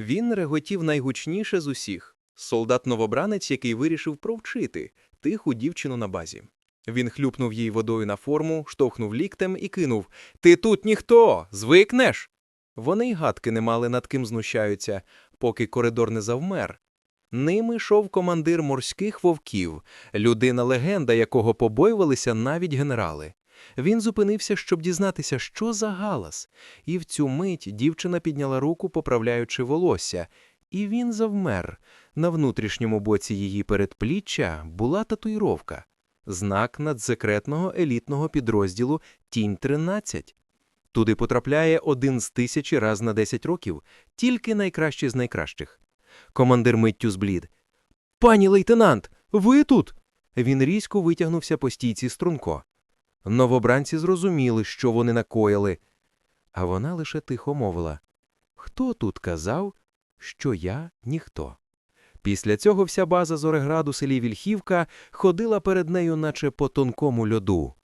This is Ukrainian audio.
Він реготів найгучніше з усіх. Солдат-новобранець, який вирішив провчити тиху дівчину на базі. Він хлюпнув їй водою на форму, штовхнув ліктем і кинув Ти тут ніхто! Звикнеш! Вони й гадки не мали над ким знущаються, поки коридор не завмер. Ними йшов командир морських вовків, людина-легенда, якого побоювалися навіть генерали. Він зупинився, щоб дізнатися, що за галас, і в цю мить дівчина підняла руку, поправляючи волосся, і він завмер. На внутрішньому боці її передпліччя була татуїровка – знак надсекретного елітного підрозділу «Тінь-13». Туди потрапляє один з тисячі раз на 10 років, тільки найкращі з найкращих. Командир миттю зблід. «Пані лейтенант, ви тут?» Він різко витягнувся по стійці струнко. Новобранці зрозуміли, що вони накоїли. А вона лише тихо мовила. Хто тут казав, що я ніхто? Після цього вся база Зореграду селі Вільхівка ходила перед нею, наче по тонкому льоду.